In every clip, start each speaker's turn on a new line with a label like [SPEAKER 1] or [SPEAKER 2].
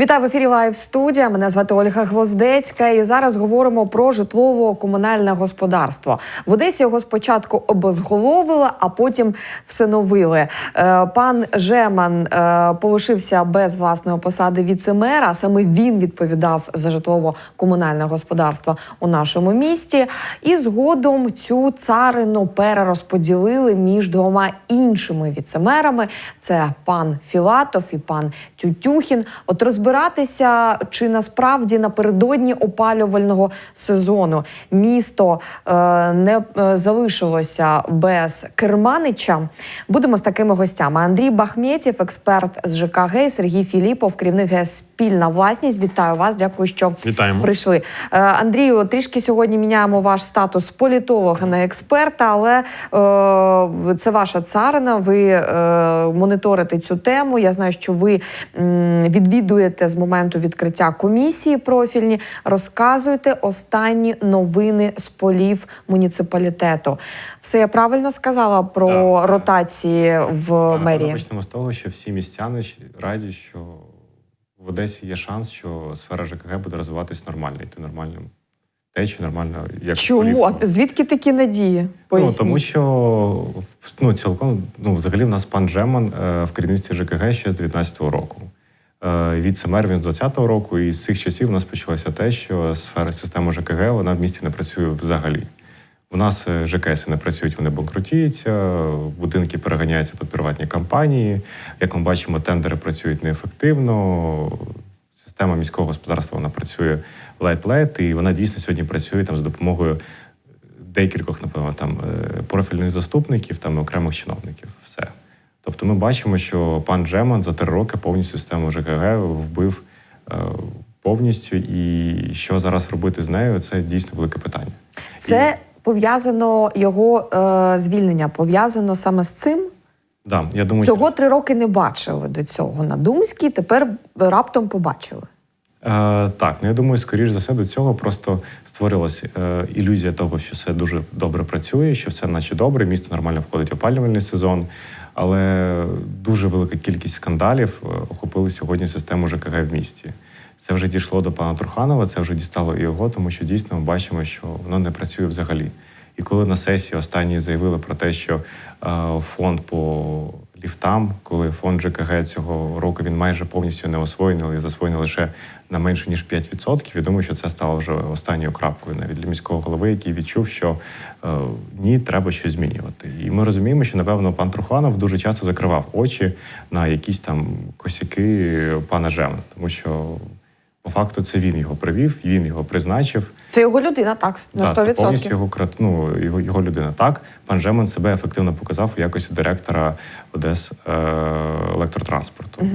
[SPEAKER 1] Вітаю в ефірі Лайв студія. Мене звати Ольга Гвоздецька. І зараз говоримо про житлово-комунальне господарство. В Одесі його спочатку обезголовили, а потім всиновили. Е, Пан Жеман е, полишився без власної посади віцемера. Саме він відповідав за житлово-комунальне господарство у нашому місті. І згодом цю царину перерозподілили між двома іншими віцемерами: це пан Філатов і пан Тютюхін. От розбиратися, чи насправді напередодні опалювального сезону місто е, не е, залишилося без керманича. Будемо з такими гостями. Андрій Бахметєв, експерт з ЖКГ, Сергій Філіпов, керівник ГЕС Спільна власність. Вітаю вас. Дякую, що
[SPEAKER 2] Вітаємо.
[SPEAKER 1] прийшли. Е, Андрію, трішки сьогодні міняємо ваш статус політолога на експерта, але е, це ваша царина. Ви е, моніторите цю тему. Я знаю, що ви м, відвідуєте з моменту відкриття комісії профільні. Розказуєте останні новини з полів муніципалітету. Все я правильно сказала про
[SPEAKER 2] Так.
[SPEAKER 1] ротації в
[SPEAKER 2] Так,
[SPEAKER 1] мерії?
[SPEAKER 2] ми Почнемо з того, що всі містяни раді, що в Одесі є шанс, що сфера ЖКГ буде розвиватись нормально, йти нормальним течі, нормально як
[SPEAKER 1] Чому? А Звідки такі надії?
[SPEAKER 2] Ну, тому що ну, цілком ну, взагалі в нас пан Джеман е, в керівництві ЖКГ ще з 19-го року. Е, Віце-мер він з 20-го року, і з цих часів у нас почалося те, що сфера системи ЖКГ вона в місті не працює взагалі. У нас е, ЖКС не працюють, вони банкрутіються, будинки переганяються під приватні компанії. Як ми бачимо, тендери працюють неефективно. Система міського господарства вона працює ледь-ледь, і вона дійсно сьогодні працює там з допомогою декількох, напевно, там е, профільних заступників, там окремих чиновників. Все. Тобто ми бачимо, що пан Джеман за три роки повністю систему ЖКГ вбив е, повністю. І що зараз робити з нею, це дійсно велике питання.
[SPEAKER 1] Це пов'язано його е, звільнення, пов'язано саме з цим.
[SPEAKER 2] Да, я думаю,
[SPEAKER 1] Цього три роки не бачили до цього на Думській, тепер раптом побачили.
[SPEAKER 2] Е, так, ну я думаю, скоріш за все до цього просто створилася е, ілюзія того, що все дуже добре працює, що все наче добре, місто нормально входить в опалювальний сезон. Але дуже велика кількість скандалів е, охопили сьогодні систему ЖКГ в місті. Це вже дійшло до пана Труханова, це вже дістало і його, тому що дійсно ми бачимо, що воно не працює взагалі. І коли на сесії останні заявили про те, що е, фонд по ліфтам, коли фонд ЖКГ цього року він майже повністю не освоєний, засвоєний лише на менше ніж 5%, Відомо, що це стало вже останньою крапкою навіть для міського голови, який відчув, що е, ні, треба щось змінювати. І ми розуміємо, що напевно пан Труханов дуже часто закривав очі на якісь там косяки пана Жемна, тому що. По факту це він його привів, він його призначив.
[SPEAKER 1] Це його людина, так, на
[SPEAKER 2] Так, це
[SPEAKER 1] 100%.
[SPEAKER 2] повністю його ну, його, його людина. Так, пан Жеман себе ефективно показав у якості директора Одес е, електротранспорту.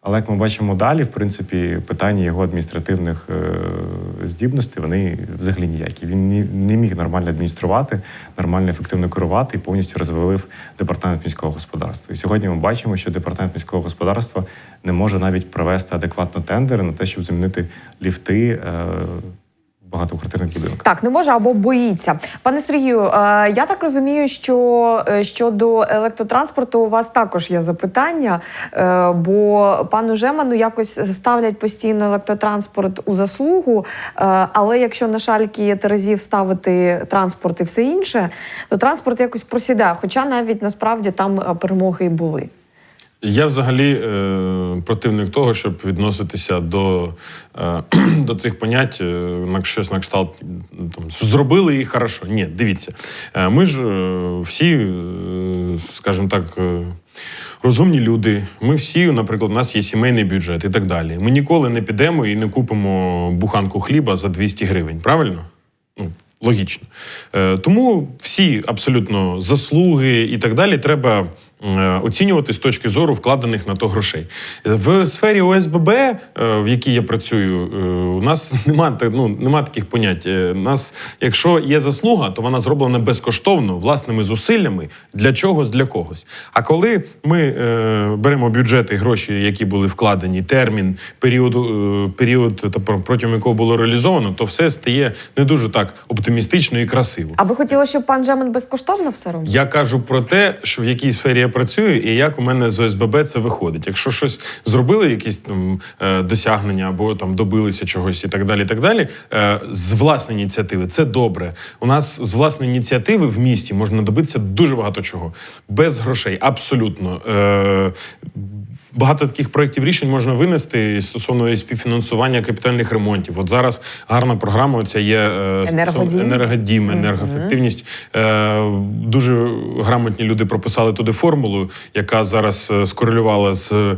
[SPEAKER 2] Але як ми бачимо далі, в принципі, питання його адміністративних е, здібностей вони взагалі ніякі. Він не міг нормально адмініструвати, нормально ефективно керувати і повністю розвалив департамент міського господарства. І сьогодні ми бачимо, що департамент міського господарства не може навіть провести адекватно тендери на те, щоб замінити ліфти е, багатоквартирних будинках.
[SPEAKER 1] Так, не може або боїться. Пане Сергію, е, я так розумію, що е, щодо електротранспорту у вас також є запитання, е, бо пану Жеману якось ставлять постійно електротранспорт у заслугу. Але якщо на шальки терезів ставити транспорт і все інше, то транспорт якось просідає. Хоча навіть насправді там перемоги і були.
[SPEAKER 3] Я взагалі е, противник того, щоб відноситися до, е, до цих понять е, на щось на кшталт там, зробили і хорошо. Ні, дивіться. Е, ми ж е, всі, скажімо так. Розумні люди, ми всі, наприклад, у нас є сімейний бюджет і так далі. Ми ніколи не підемо і не купимо буханку хліба за 200 гривень, правильно? Ну, логічно. Е, тому всі абсолютно заслуги і так далі треба оцінювати з точки зору вкладених на то грошей. В сфері ОСББ, е, в якій я працюю, е, у нас нема, ну, нема таких понять. Е, У нас, якщо є заслуга, то вона зроблена безкоштовно, власними зусиллями для чогось, для когось. А коли ми е, беремо бюджети, гроші, які були вкладені, термін, період, е, період протягом якого було реалізовано, то все стає не дуже так оптимістично і красиво.
[SPEAKER 1] А ви хотіли, щоб пан Жеман безкоштовно все робив?
[SPEAKER 3] Я кажу про те, що в якій сфері я працюю і як у мене з ОСББ це виходить. Якщо щось зробили, якісь там е, досягнення або там добилися чогось і так далі. і так далі, е, з власної ініціативи це добре. У нас з власної ініціативи в місті можна добитися дуже багато чого без грошей. Абсолютно. Е, Багато таких проєктів рішень можна винести стосовно співфінансування капітальних ремонтів. От зараз гарна програма. Оця є
[SPEAKER 1] Енергодім.
[SPEAKER 3] енергодім, енергоефективність. Дуже грамотні люди прописали туди формулу, яка зараз е, скорелювала з е,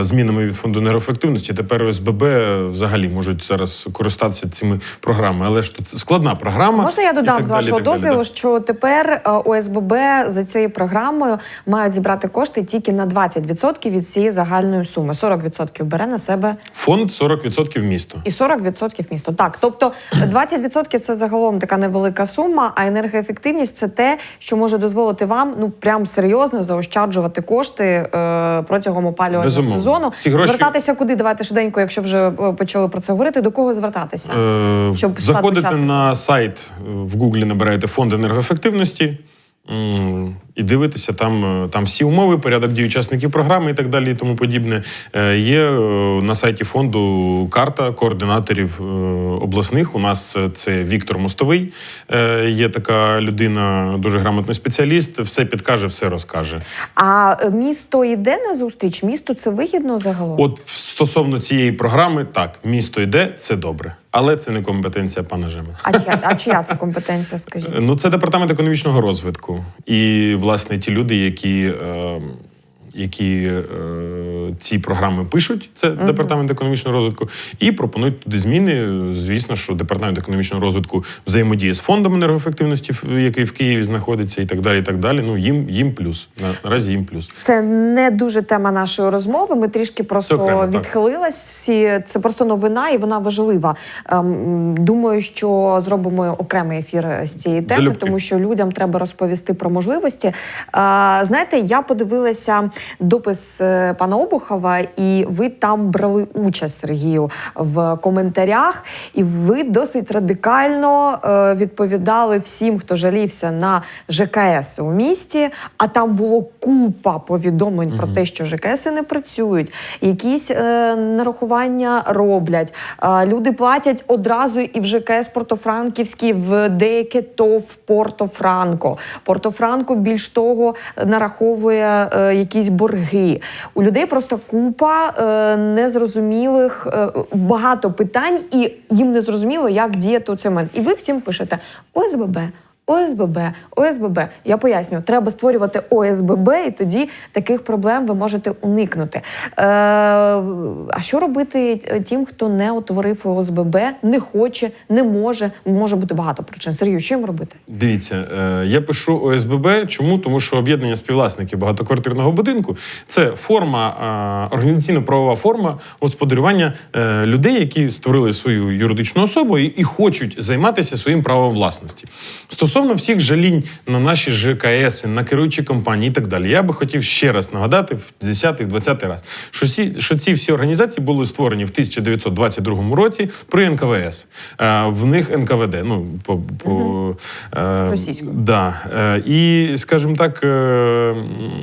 [SPEAKER 3] змінами від фонду енергоефективності. Тепер ОСББ взагалі можуть зараз користатися цими програмами. Але ж тут складна програма.
[SPEAKER 1] Можна я додам з вашого
[SPEAKER 3] далі,
[SPEAKER 1] дозволу, що тепер е, ОСББ за цією програмою мають зібрати кошти тільки на 20% від всієї загальної суми. 40% бере на себе
[SPEAKER 3] Фонд 40% місто.
[SPEAKER 1] і 40% місто. Так, тобто 20% це загалом така невелика сума, а енергоефективність це те, що може дозволити вам ну прям серйозно заощаджувати кошти е, протягом опалювального
[SPEAKER 3] Безумовно.
[SPEAKER 1] сезону.
[SPEAKER 3] Ці гроші-
[SPEAKER 1] Звертатися куди? Давайте швиденько, якщо вже е, почали про це говорити. До кого звертатися?
[SPEAKER 3] Е,
[SPEAKER 1] Щоб
[SPEAKER 3] Заходите на сайт е, в Гуглі, набираєте фонд енергоефективності. І дивитися там, е, там всі умови, порядок дій учасників програми і так далі, і тому подібне. Е, Є е, на сайті фонду карта координаторів обласних. У нас це Віктор Мостовий. Є така людина, дуже грамотний спеціаліст. Все підкаже, все розкаже.
[SPEAKER 1] А місто йде на зустріч? Місту це вигідно загалом?
[SPEAKER 3] От стосовно цієї програми, так, місто йде, це добре, але це не компетенція пана Жеми.
[SPEAKER 1] А чия, а чия це компетенція? Скажіть?
[SPEAKER 3] Ну, це департамент економічного розвитку. І, власне, ті люди, які, е, які е, ці програми пишуть, це департамент економічного розвитку, і пропонують туди зміни. Звісно, що департамент економічного розвитку взаємодіє з фондом енергоефективності, який в Києві знаходиться, і так далі. І так далі. Ну, їм, їм плюс. Наразі їм плюс.
[SPEAKER 1] Це не дуже тема нашої розмови. Ми трішки просто
[SPEAKER 3] Це окремо.
[SPEAKER 1] І Це просто новина, і вона важлива. Ем, Думаю, що зробимо окремий ефір з цієї теми,
[SPEAKER 3] Залюбки.
[SPEAKER 1] тому що людям треба розповісти про можливості. Е, Знаєте, я подивилася допис е, пана Обухова, і ви там брали участь Сергію в коментарях, і ви досить радикально е, відповідали всім, хто жалівся на ЖКС у місті. А там було купа повідомлень про те, що ЖКС не працюють, якісь е, нарахування роблять. Е, люди платять одразу і в ЖКС Портофранківський, в деяке ТОВ Порто-Франко. Порто-Франко більш того нараховує е, якісь борги. У людей просто купа е, незрозумілих е, багато питань, і їм не зрозуміло, як діяти у цей момент. І ви всім пишете ОСББ. ОСББ, ОСББ. Я поясню, треба створювати ОСББ, і тоді таких проблем ви можете уникнути. Е, а що робити тим, хто не утворив ОСББ, не хоче, не може? Може бути багато причин. Сергію, їм робити?
[SPEAKER 3] Дивіться, е, я пишу ОСББ. Чому? Тому що об'єднання співвласників багатоквартирного будинку це форма, е, організаційно-правова форма господарювання е, людей, які створили свою юридичну особу і, і хочуть займатися своїм правом власності. Стосовно всіх жалінь на наші ЖКС, на керуючі компанії і так далі, я би хотів ще раз нагадати в 10-20 раз, що, ці, що ці всі організації були створені в 1922 році при НКВС. Е, В них НКВД, ну по, по е, Да. Е, І, скажімо так, е,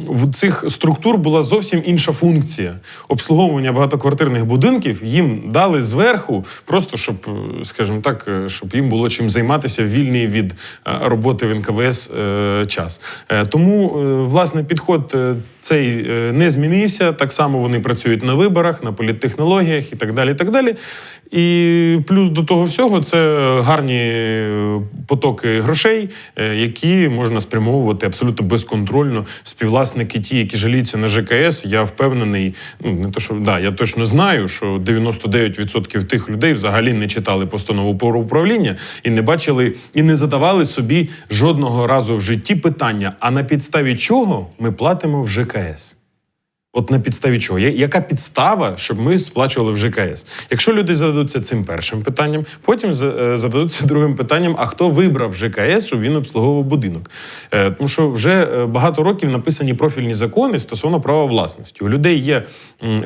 [SPEAKER 3] в цих структур була зовсім інша функція. Обслуговування багатоквартирних будинків їм дали зверху, просто щоб, скажімо так, щоб їм було чим займатися вільний від роботи в НКВС е, час. Е, Тому, е, власне, підход цей е, не змінився. Так само вони працюють на виборах, на політтехнологіях і так далі. І так далі. І плюс до того всього це гарні е, потоки грошей, е, які можна спрямовувати абсолютно безконтрольно. Співвласники, ті, які жаліються на ЖКС, я впевнений, ну не то, що да, я точно знаю, що 99% тих людей взагалі не читали постанову про управління і не бачили і не задавали собі жодного разу в житті питання: а на підставі чого ми платимо в ЖКС? От на підставі чого? Яка підстава, щоб ми сплачували в ЖКС? Якщо люди зададуться цим першим питанням, потім е, зададуться другим питанням: а хто вибрав ЖКС, щоб він обслуговував будинок? Е, Тому що вже е, багато років написані профільні закони стосовно права власності. У людей є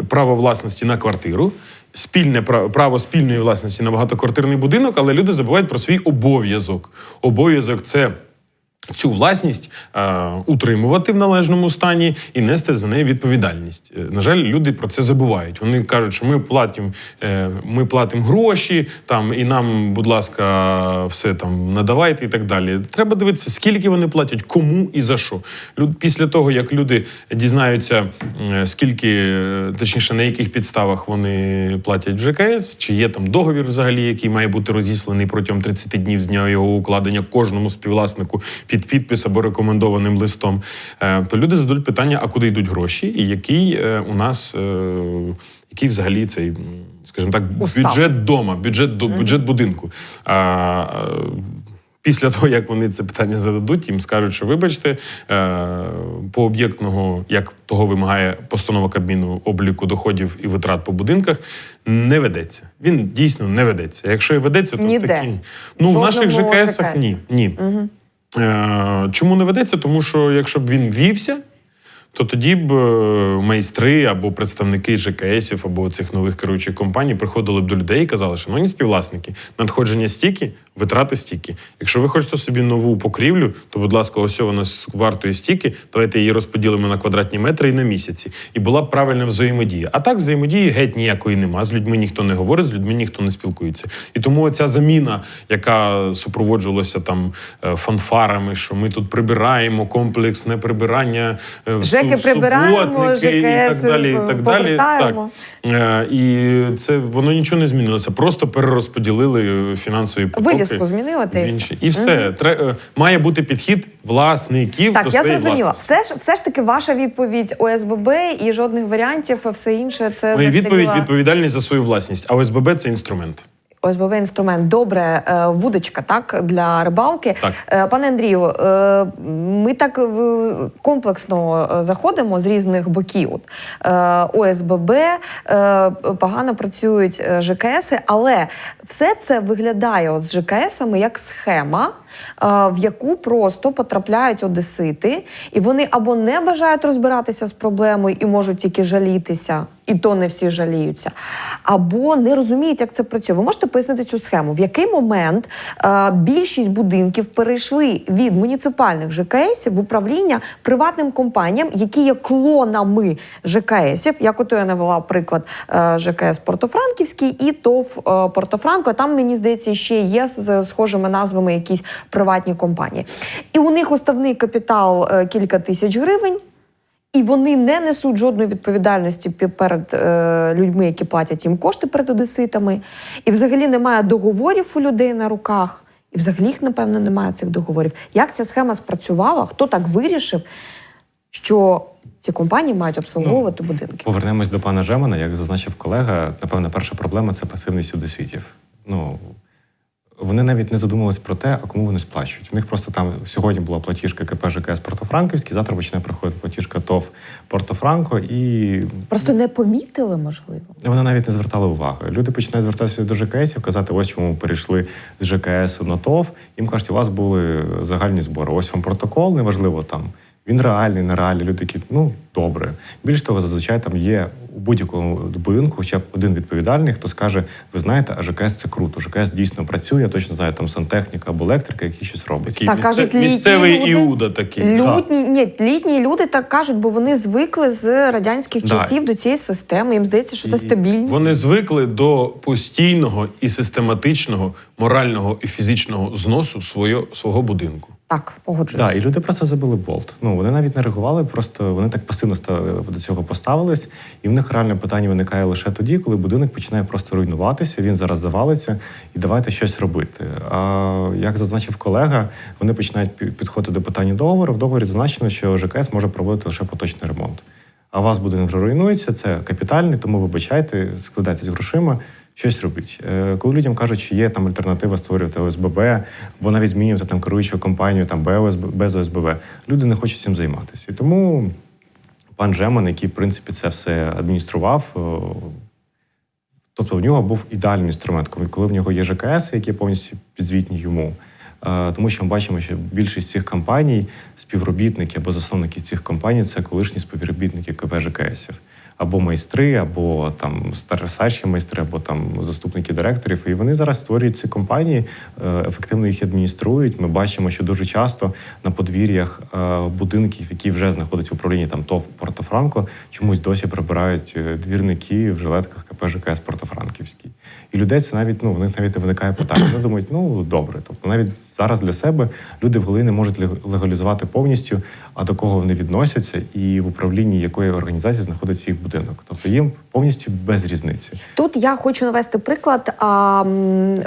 [SPEAKER 3] право власності на квартиру. Спільне пра- право спільної власності на багатоквартирний будинок, але люди забувають про свій обов'язок. Обов'язок це цю власність е, утримувати в належному стані і нести за неї відповідальність. Е, На жаль, люди про це забувають. Вони кажуть, що ми платимо, е, ми платимо гроші, там і нам, будь ласка, все там надавайте і так далі. Треба дивитися, скільки вони платять, кому і за що. Люд, після того, як люди дізнаються, е, скільки, е, точніше, на яких підставах вони платять в ЖКС, чи є там договір взагалі, який має бути розісланий протягом 30 днів з дня його укладення кожному співвласнику під підпис або рекомендованим листом, е, то люди зададуть питання, а куди йдуть гроші, і який е, у нас е, який взагалі цей, скажімо так,
[SPEAKER 1] Устав.
[SPEAKER 3] бюджет дома, бюджет бюджет будинку. А, Після того, як вони це питання зададуть, їм скажуть, що вибачте, по об'єктного, як того вимагає постанова Кабміну обліку доходів і витрат по будинках, не ведеться. Він дійсно не ведеться. Якщо і ведеться, то
[SPEAKER 1] Ніде.
[SPEAKER 3] такі. Ну, в наших ЖКСах
[SPEAKER 1] ЖКС.
[SPEAKER 3] ні. ні. Е, чому не ведеться? Тому що якщо б він вівся, то тоді б е, майстри або представники ЖКСів або цих нових керуючих компаній приходили б до людей і казали, що не співвласники, надходження стільки, витрати стільки. Якщо ви хочете собі нову покрівлю, то, будь ласка, ось нас вартує стільки, давайте її розподілимо на квадратні метри і на місяці. І була б правильна взаємодія. А так взаємодії геть ніякої нема. З людьми ніхто не говорить, з людьми ніхто не спілкується. І тому ця заміна, яка супроводжувалася там е, фанфарами, що ми тут прибираємо комплексне прибирання. е,
[SPEAKER 1] ЖЕКи
[SPEAKER 3] су-
[SPEAKER 1] прибираємо,
[SPEAKER 3] суботники і так далі. І так далі. Так. Е, І це воно нічого не змінилося. Просто перерозподілили фінансові потоки.
[SPEAKER 1] Та й
[SPEAKER 3] в
[SPEAKER 1] все.
[SPEAKER 3] І все. Тре- е, Має бути підхід власників
[SPEAKER 1] Так,
[SPEAKER 3] до
[SPEAKER 1] я зрозуміла. Все ж все ж таки ваша відповідь ОСББ і жодних варіантів, все інше це
[SPEAKER 3] Моя відповідь відповідальність за свою власність. А ОСББ це інструмент.
[SPEAKER 1] ОСББ інструмент. Добре, е, вудочка, так, для рибалки.
[SPEAKER 3] Так.
[SPEAKER 1] Е, Пане Андрію, е, ми так комплексно заходимо з різних боків. ОСББ, погано працюють ЖКСи, але все це виглядає от з ЖКСами як схема, в яку просто потрапляють одесити, і вони або не бажають розбиратися з проблемою і можуть тільки жалітися. І то не всі жаліються, або не розуміють, як це працює. Ви можете пояснити цю схему, в який момент е, більшість будинків перейшли від муніципальних ЖКСів в управління приватним компаніям, які є клонами ЖКСів. Як ото я навела приклад е, ЖКС Портофранківський і ТОВ е, Портофранко. Там мені здається ще є з схожими назвами якісь приватні компанії. І у них уставний капітал е, кілька тисяч гривень. І вони не несуть жодної відповідальності перед е, людьми, які платять їм кошти перед одеситами. І взагалі немає договорів у людей на руках. І взагалі їх, напевно, немає цих договорів. Як ця схема спрацювала? Хто так вирішив, що ці компанії мають обслуговувати будинки?
[SPEAKER 2] Повернемось до пана Жемана. Як зазначив колега, напевно, перша проблема це пасивність одеситів. Ну вони навіть не задумувались про те, а кому вони сплачують. У них просто там сьогодні була платіжка КП ЖКС Портофранківський, завтра почне приходити платіжка ТОВ Портофранко, і
[SPEAKER 1] Просто не помітили, можливо.
[SPEAKER 2] вони навіть не звертали уваги. Люди починають звертатися до ЖКСів, казати, ось чому ми перейшли з ЖКС на ТОВ. Їм кажуть, у вас були загальні збори. Ось вам протокол, неважливо там. Він реальний, нереальний. Люди такі, ну добре. Більш того, зазвичай там є у будь-якому будинку хоча б один відповідальний, хто скаже: ви знаєте, а ЖКС це круто. ЖКС дійсно працює. Я точно знаю, там сантехніка або електрика, який щось робить.
[SPEAKER 3] Такий
[SPEAKER 1] Так,
[SPEAKER 3] місце-
[SPEAKER 1] кажуть, літні
[SPEAKER 3] місцевий
[SPEAKER 1] люди-
[SPEAKER 3] Іуда такий.
[SPEAKER 1] Лютні, ні, літні люди так кажуть, бо вони звикли з радянських
[SPEAKER 2] Да.
[SPEAKER 1] часів до цієї системи. Їм здається, що це
[SPEAKER 3] І
[SPEAKER 1] стабільність.
[SPEAKER 3] Вони звикли до постійного і систематичного морального і фізичного зносу своє, свого будинку.
[SPEAKER 1] Так, погоджуюсь.
[SPEAKER 2] Так, і люди просто забили болт. Ну вони навіть не реагували, просто вони так пасивно до цього поставились. І в них реальне питання виникає лише тоді, коли будинок починає просто руйнуватися. Він зараз завалиться, і давайте щось робити. А як зазначив колега, вони починають підходити до питання договору. В договорі зазначено, що ЖКС може проводити лише поточний ремонт. А у вас будинок вже руйнується, це капітальний, тому вибачайте, складайтесь грошима. Щось робить. Е, Коли людям кажуть, що є там альтернатива створювати ОСББ, або навіть змінювати там керуючу компанію там без ОСББ, люди не хочуть цим займатися. І тому пан Жеман, який в принципі це все адміністрував, о, тобто в нього був ідеальний інструмент, коли- в нього є ЖКС, які повністю підзвітні йому. Е, Тому що ми бачимо, що більшість цих компаній, співробітники або засновники цих компаній це колишні співробітники КП ЖКСів. Або майстри, або там старші майстри, або там заступники директорів. І вони зараз створюють ці компанії, е, ефективно їх адмініструють. Ми бачимо, що дуже часто на подвір'ях е, будинків, які вже знаходяться в управлінні там ТОВ Портофранко, чомусь досі прибирають е, двірники в жилетках КП ЖКС Портофранківський. І людей це навіть ну в них навіть не виникає питання. Вони думають, ну добре. Тобто навіть зараз для себе люди в голові не можуть лег- легалізувати повністю, а до кого вони відносяться, і в управлінні якої організації знаходиться їх будинок. Тобто їм повністю без різниці.
[SPEAKER 1] Тут я хочу навести приклад. А,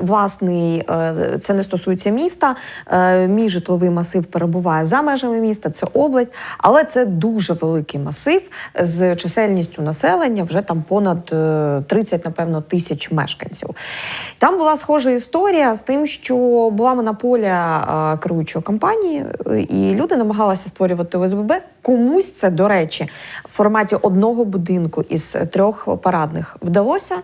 [SPEAKER 1] власний, е, це не стосується міста. Е, Мій житловий масив перебуває за межами міста, це область, але це дуже великий масив з чисельністю населення, вже там понад е, 30, напевно, тисяч мешканців. Там була схожа історія з тим, що була монополія е, керуючої компанії, і люди намагалися створювати ОСББ. Комусь це, до речі, в форматі одного будинку із трьох парадних вдалося,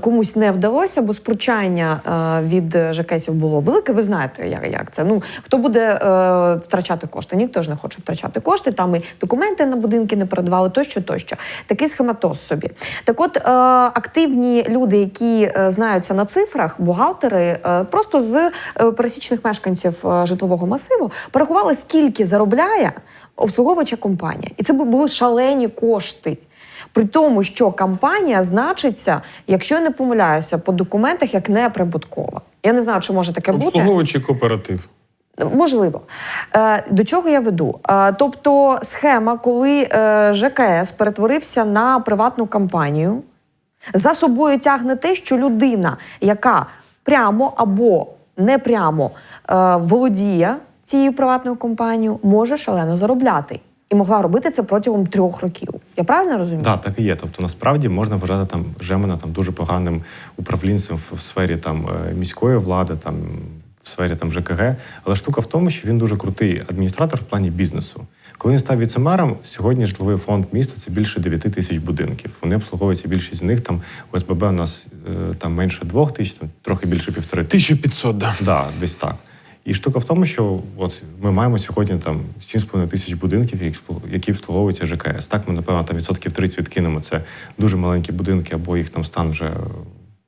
[SPEAKER 1] комусь не вдалося, бо спручання від ЖКСів було велике. Ви знаєте, як, це. Ну хто буде е, втрачати кошти? Ніхто ж не хоче втрачати кошти. Там і документи на будинки не передавали, тощо, тощо. Такий схематоз собі. Так, от е, активні люди, які е, знаються на цифрах, бухгалтери, просто з пересічних мешканців е, житлового масиву порахували, скільки заробляє обслуговуюча компанія, і це були шалені кошти. При тому, що компанія значиться, якщо я не помиляюся, по документах як неприбуткова. Я не знаю, чи може таке бути.
[SPEAKER 3] Обслуговуючий кооператив.
[SPEAKER 1] Можливо. Е, До чого я веду? Е, Тобто схема, коли ЖКС перетворився на приватну компанію, за собою тягне те, що людина, яка прямо або непрямо е, володіє цією приватною компанією, може шалено заробляти. І могла робити це протягом трьох років. Я правильно розумію?
[SPEAKER 2] Так, так і є. Тобто, насправді можна вважати там Жемена там дуже поганим управлінцем в, в сфері там е, міської влади, там в сфері там ЖКГ. Але штука в тому, що він дуже крутий адміністратор в плані бізнесу. Коли він став віцемером, сьогодні житловий фонд міста це більше 9 тисяч будинків. Вони обслуговуються більшість з них. Там ОСББ у нас е, там менше двох тисяч, там трохи більше півтори тисячі.
[SPEAKER 3] 1500, да.
[SPEAKER 2] Да, десь так. І штука в тому, що от ми маємо сьогодні там 7,5 тисяч будинків, які обслуговуються ЖКС. Так, ми напевно там відсотків 30 відкинемо. Це дуже маленькі будинки, або їх там стан вже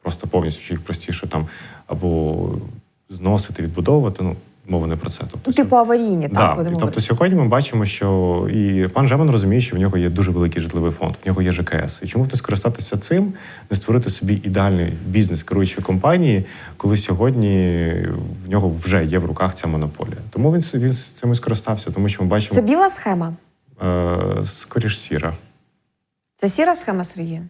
[SPEAKER 2] просто повністю, чи їх простіше там або зносити, відбудовувати. Ну, мова не про це. Тобто,
[SPEAKER 1] Ну, типу аварійні, так
[SPEAKER 2] Да.
[SPEAKER 1] будемо
[SPEAKER 2] тобто сьогодні ми бачимо, що і пан Жеман розуміє, що в нього є дуже великий житловий фонд, в нього є ЖКС. І чому б не скористатися цим, не створити собі ідеальний бізнес керуючої компанії, коли сьогодні в нього вже є в руках ця монополія. Тому він, він цим і скористався, тому що ми бачимо
[SPEAKER 1] Це біла схема.
[SPEAKER 2] е, скоріш сіра.
[SPEAKER 1] Це сіра схема, Сергія.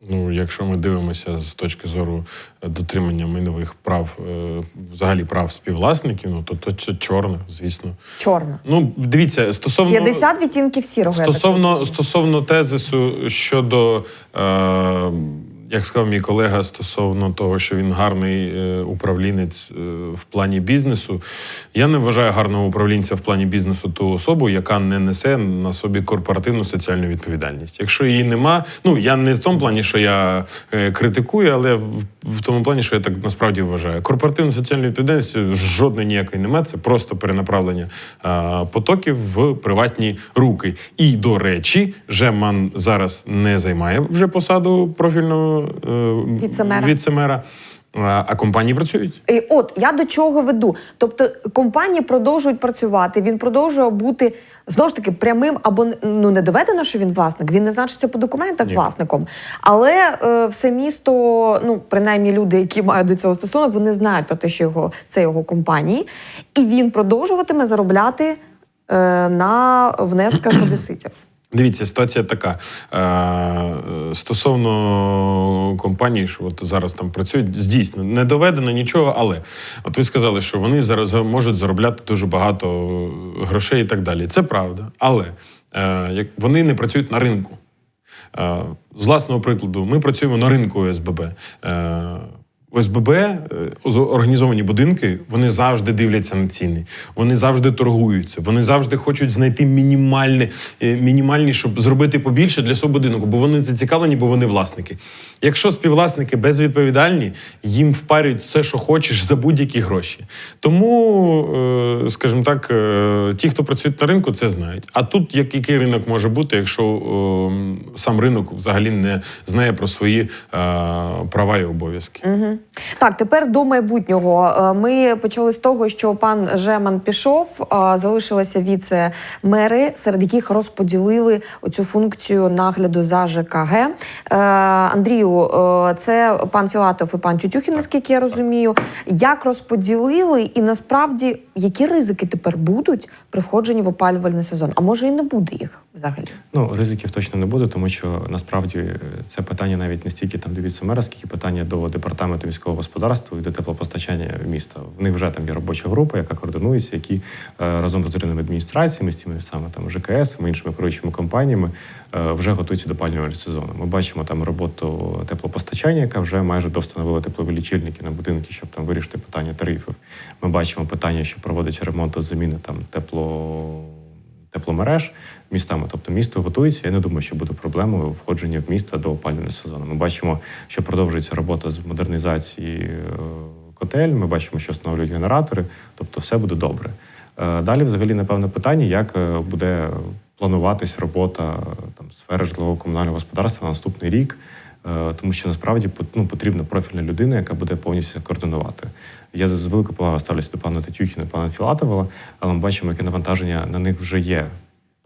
[SPEAKER 3] Ну, якщо ми дивимося з точки зору е, дотримання майнових прав, е, взагалі прав співвласників, ну то, то це чорне, звісно.
[SPEAKER 1] Чорна.
[SPEAKER 3] Ну, дивіться, стосовно
[SPEAKER 1] 50 відтінків сірого.
[SPEAKER 3] Стосовно, стосовно тезису щодо, е, як сказав мій колега, стосовно того, що він гарний е, управлінець е, в плані бізнесу, я не вважаю гарного управлінця в плані бізнесу ту особу, яка не несе на собі корпоративну соціальну відповідальність. Якщо її нема, ну я не в тому плані, що я е, критикую, але в, тому плані, що я так насправді вважаю. Корпоративну соціальну відповідальність жодної ніякої немає. Це просто перенаправлення потоків в приватні руки. І до речі, Жеман зараз не займає вже посаду профільного е,
[SPEAKER 1] Віцемера.
[SPEAKER 3] віцемера, а, а компанії працюють.
[SPEAKER 1] І от я до чого веду. Тобто компанії продовжують працювати, він продовжує бути знову ж таки прямим або ну не доведено, що він власник. Він не значиться по документах
[SPEAKER 2] Ні.
[SPEAKER 1] власником. Але е, все місто, ну принаймні люди, які мають до цього стосунок, вони знають про те, що його це його компанії, і він продовжуватиме заробляти е, на внесках одеситів.
[SPEAKER 3] Дивіться, ситуація така. Е, стосовно компаній, що от зараз там працюють, дійсно не доведено нічого, але от ви сказали, що вони зараз можуть заробляти дуже багато грошей і так далі. Це правда. Але е, як вони не працюють на ринку. Е, з власного прикладу, ми працюємо на ринку ОСББ. ОСББ, е, організовані будинки, вони завжди дивляться на ціни, вони завжди торгуються, вони завжди хочуть знайти мінімальне, е, мінімальні, щоб зробити побільше для свого будинку, бо вони зацікавлені, бо вони власники. Якщо співвласники безвідповідальні, їм впарюють все, що хочеш, за будь-які гроші. Тому, е, скажімо так, ті, хто працюють на ринку, це знають. А тут як- який ринок може бути, якщо сам ринок взагалі не знає про свої права і обов'язки?
[SPEAKER 1] Так, тепер до майбутнього. Е, Ми почали з того, що пан Жеман пішов, залишилися віце-мери, серед яких розподілили оцю функцію нагляду за ЖКГ. Е, Андрію, е, це пан Філатов і пан Тютюхін, наскільки я розумію. Як розподілили, і насправді які ризики тепер будуть при входженні в опалювальний сезон? А може і не буде їх взагалі?
[SPEAKER 2] Ну, ризиків точно не буде, тому що насправді це питання навіть не стільки там до віцемера, скільки питання до департаменту міського господарства і до теплопостачання міста. В них вже там є робоча група, яка координується, які е, разом з районними адміністраціями, з тими саме там ЖКС, іншими керуючими компаніями е, вже готуються до опалювального сезону. Ми бачимо там роботу теплопостачання, яка вже майже довстановила теплові лічильники на будинки, щоб там вирішити питання тарифів. Ми бачимо питання, що проводиться ремонт заміни там тепло тепломереж містами. Тобто місто готується. Я не думаю, що буде проблемою входження в місто до опалювального сезону. Ми бачимо, що продовжується робота з модернізації е, котель. Ми бачимо, що встановлюють генератори. Тобто, все буде добре. Е, Далі, взагалі, напевне, питання, як е, буде плануватись робота там сфери житлового комунального господарства на наступний рік. Тому що насправді ну, потрібна профільна людина, яка буде повністю координувати. Я з великою повагою ставлюся до пана Тетюхіна пана Філатова, але ми бачимо, яке навантаження на них вже є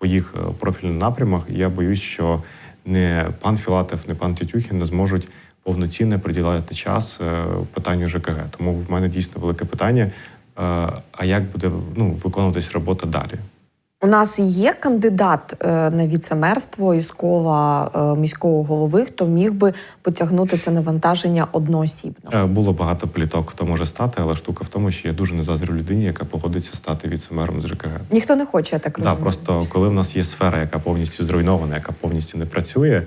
[SPEAKER 2] по їх профільних профільним напрямах. Я боюсь, що не пан Філатов, не пан Тетюхін не зможуть повноцінно приділяти час е, питанню ЖКГ. Тому в мене дійсно велике питання: е, а як буде ну, виконуватись робота далі?
[SPEAKER 1] У нас є кандидат е, на віцемерство із кола е, міського голови, хто міг би потягнути це навантаження одноосібно.
[SPEAKER 2] Е, Було багато пліток, хто може стати, але штука в тому, що я дуже не заздрю людині, яка погодиться стати віцемером з ЖКГ.
[SPEAKER 1] Ніхто не хоче, я так
[SPEAKER 2] Да, просто коли в нас є сфера, яка повністю зруйнована, яка повністю не працює,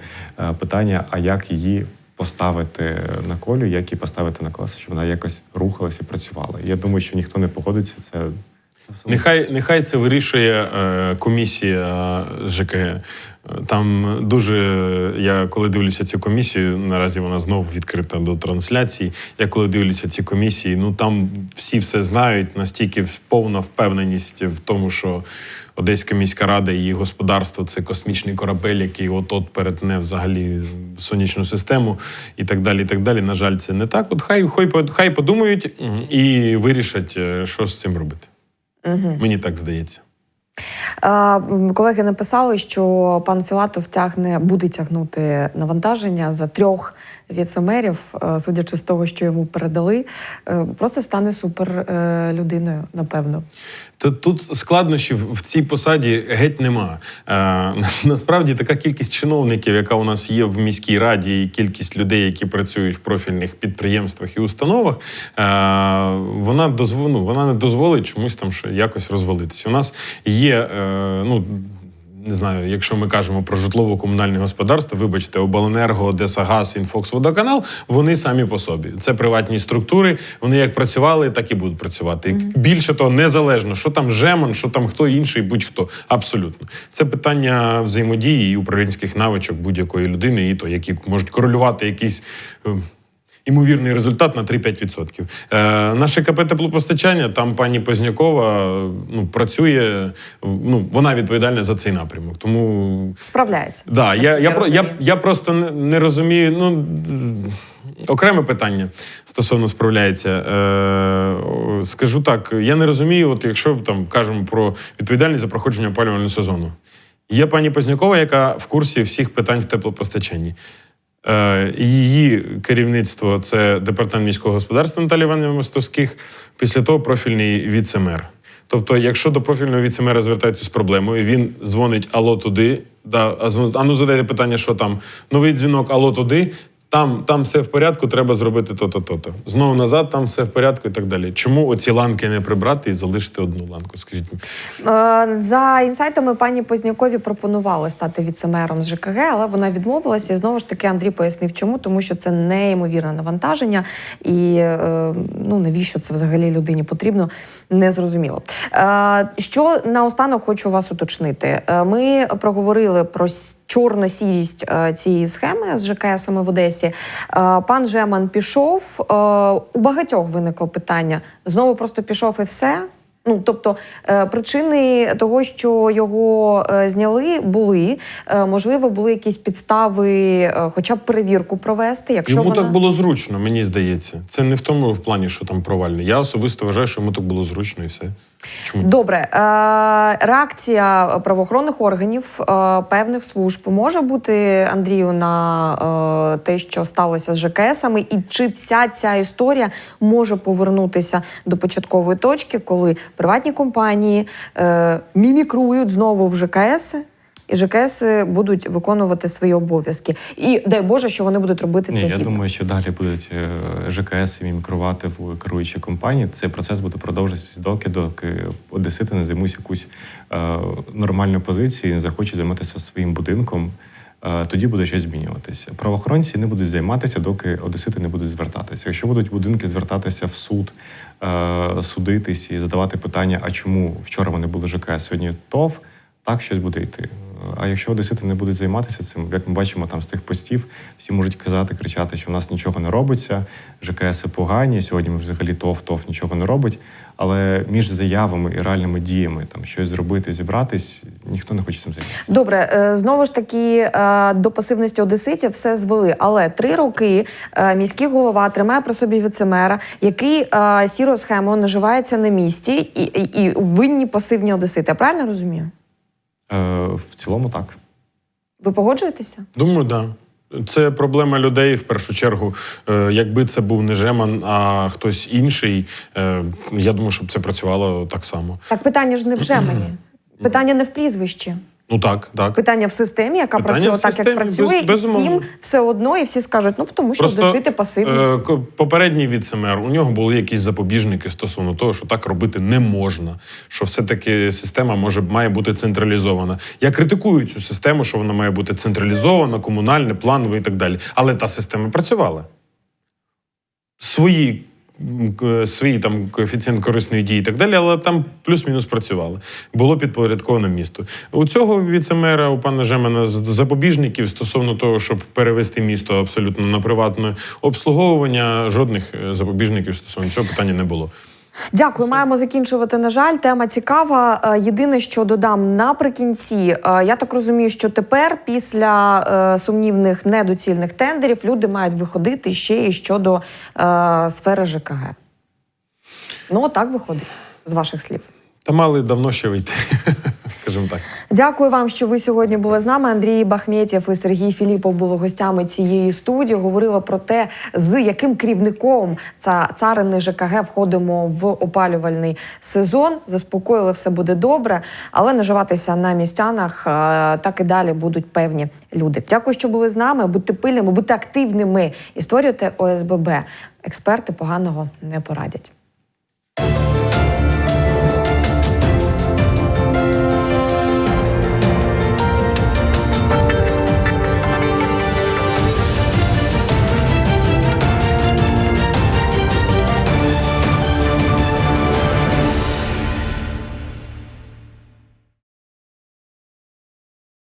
[SPEAKER 2] питання, а як її поставити на колю, як її поставити на колеса, щоб вона якось рухалася і працювала. Я думаю, що ніхто не погодиться. Це,
[SPEAKER 3] Нехай, нехай це вирішує е, комісія з ЖКГ. Е, Там дуже я коли дивлюся цю комісію, наразі вона знову відкрита до трансляції. Я коли дивлюся ці комісії, ну там всі все знають, настільки повна впевненість в тому, що Одеська міська рада і її господарство це космічний корабель, який от-от перетне взагалі сонячну систему і так далі. І так далі. На жаль, це не так. От хай хай, хай подумають і вирішать, е, що з цим робити.
[SPEAKER 1] Угу.
[SPEAKER 3] Мені так здається.
[SPEAKER 1] Колеги написали, що пан Філатов тягне, буде тягнути навантаження за трьох віцемерів, е, судячи з того, що йому передали, е, просто стане супер е, людиною, напевно.
[SPEAKER 3] Тут складнощів в цій посаді геть нема. Насправді така кількість чиновників, яка у нас є в міській раді, і кількість людей, які працюють в профільних підприємствах і установах, вона дозв... ну, вона не дозволить чомусь там якось розвалитися. У нас є ну. Не знаю, якщо ми кажемо про житлово-комунальне господарство, вибачте, обленерго, Одесагаз, Інфокс, Водоканал, вони самі по собі. Це приватні структури. Вони як працювали, так і будуть працювати. І Більше того, незалежно, що там Жеман, що там хто інший, будь-хто. Абсолютно. Це питання взаємодії і управлінських навичок будь-якої людини, і то, які можуть корелювати якісь. Імовірний результат на 3-5%. Е, наше КП теплопостачання, там пані Познякова ну, працює, ну, вона відповідальна за цей напрямок. Тому
[SPEAKER 1] Справляється.
[SPEAKER 3] Да, я, я,
[SPEAKER 1] Я
[SPEAKER 3] я, я просто не, не розумію. Ну, окреме питання стосовно справляється. Е, скажу так, я не розумію, от якщо там кажемо про відповідальність за проходження опалювального сезону. Є пані Познякова, яка в курсі всіх питань в теплопостачанні. Е, Її керівництво це департамент міського господарства Наталі Іванівни Мостовських, після того профільний віце-мер. Тобто, якщо до профільного віцемера звертаються з проблемою, він дзвонить Ало туди. Да, а ну задайте питання, що там новий дзвінок, ало туди. Там, там все в порядку, треба зробити то-то, то-то. Знову назад, там все в порядку і так далі. Чому оці ланки не прибрати і залишити одну ланку? Скажіть мені.
[SPEAKER 1] Е, За інсайтами пані Познякові пропонували стати віцемером з ЖКГ, але вона відмовилася. І знову ж таки Андрій пояснив, чому тому, що це неймовірне навантаження, і е, ну навіщо це взагалі людині потрібно, не зрозуміло. Е, Що наостанок хочу вас уточнити. Ми проговорили про чорно-сірість е, цієї схеми з ЖКСами в Одесі. Е, Пан Жеман пішов. Е, У багатьох виникло питання: знову просто пішов і все. Ну, тобто е, причини того, що його е, зняли, були Е, можливо, були якісь підстави, хоча б перевірку провести. Якщо
[SPEAKER 3] Йому
[SPEAKER 1] вона...
[SPEAKER 3] так було зручно, мені здається. Це не в тому в плані, що там провальний. Я особисто вважаю, що йому так було зручно і все. Чому?
[SPEAKER 1] Добре, реакція правоохоронних органів певних служб може бути Андрію на те, що сталося з ЖКСами, і чи вся ця історія може повернутися до початкової точки, коли приватні компанії е, мімікрують знову в ЖКС, і ЖКС будуть виконувати свої обов'язки. І дай Боже, що вони будуть робити це
[SPEAKER 2] Ні, я
[SPEAKER 1] гідно.
[SPEAKER 2] думаю, що далі будуть е, ЖКС мімікрувати в керуючі компанії. Цей процес буде продовжуватися доки, доки одесити не займуть якусь е, нормальну позицію і не захочуть займатися своїм будинком. Е, тоді буде щось змінюватися. Правоохоронці не будуть займатися, доки одесити не будуть звертатися. Якщо будуть будинки звертатися в суд, е, судитись і задавати питання, а чому вчора вони були ЖКС, сьогодні ТОВ, так щось буде йти. А якщо одесити не будуть займатися цим, як ми бачимо там з тих постів, всі можуть казати, кричати, що в нас нічого не робиться, ЖКС погані. Сьогодні ми взагалі ТОВ, ТОВ нічого не робить. Але між заявами і реальними діями там щось зробити, зібратись, ніхто не хоче цим займатися.
[SPEAKER 1] Добре, е, знову ж таки е, до пасивності одеситів все звели. Але три роки е, міський голова тримає при собі віцемера, який сірою схемою наживається на місці і, і, і винні пасивні одесити. Я правильно розумію?
[SPEAKER 2] Е, в цілому так.
[SPEAKER 1] Ви погоджуєтеся?
[SPEAKER 3] Думаю, так. Да. Це проблема людей в першу чергу. Е, Якби це був не Жеман, а хтось інший, е, я думаю, щоб це працювало так само.
[SPEAKER 1] Так, питання ж не в Жемані. Питання не в прізвищі.
[SPEAKER 3] Ну так, так.
[SPEAKER 1] Питання в системі, яка
[SPEAKER 3] Питання
[SPEAKER 1] працює так, як працює,
[SPEAKER 3] без-
[SPEAKER 1] і всім все одно, і всі скажуть, ну тому що одесити пасивні.
[SPEAKER 3] е, попередній віцемер, у нього були якісь запобіжники стосовно того, що так робити не можна. Що все-таки система може має бути централізована. Я критикую цю систему, що вона має бути централізована, комунальна, планова і так далі. Але та система працювала. Свої. Свій там коефіцієнт корисної дії і так далі, але там плюс-мінус працювали. Було підпорядковано місто. У цього віцемера, у пана Жемена, з- запобіжників стосовно того, щоб перевести місто абсолютно на приватне обслуговування, жодних е, запобіжників стосовно цього питання не було.
[SPEAKER 1] Дякую, маємо закінчувати. На жаль, тема цікава. Е, Єдине, що додам наприкінці, е, я так розумію, що тепер, після е, сумнівних недоцільних тендерів, люди мають виходити ще і щодо сфери ЖКГ. Ну, так виходить з ваших слів.
[SPEAKER 3] Та мали давно ще вийти, скажімо так.
[SPEAKER 1] Дякую вам, що ви сьогодні були з нами. Андрій Бахметєв і Сергій Філіпов були гостями цієї студії. Говорили про те, з яким керівником ця царини ЖКГ входимо в опалювальний сезон. Заспокоїли, все буде добре, але наживатися на містянах е, так і далі будуть певні люди. Дякую, що були з нами. Будьте пильними, будьте активними і створюйте ОСББ. Експерти поганого не порадять.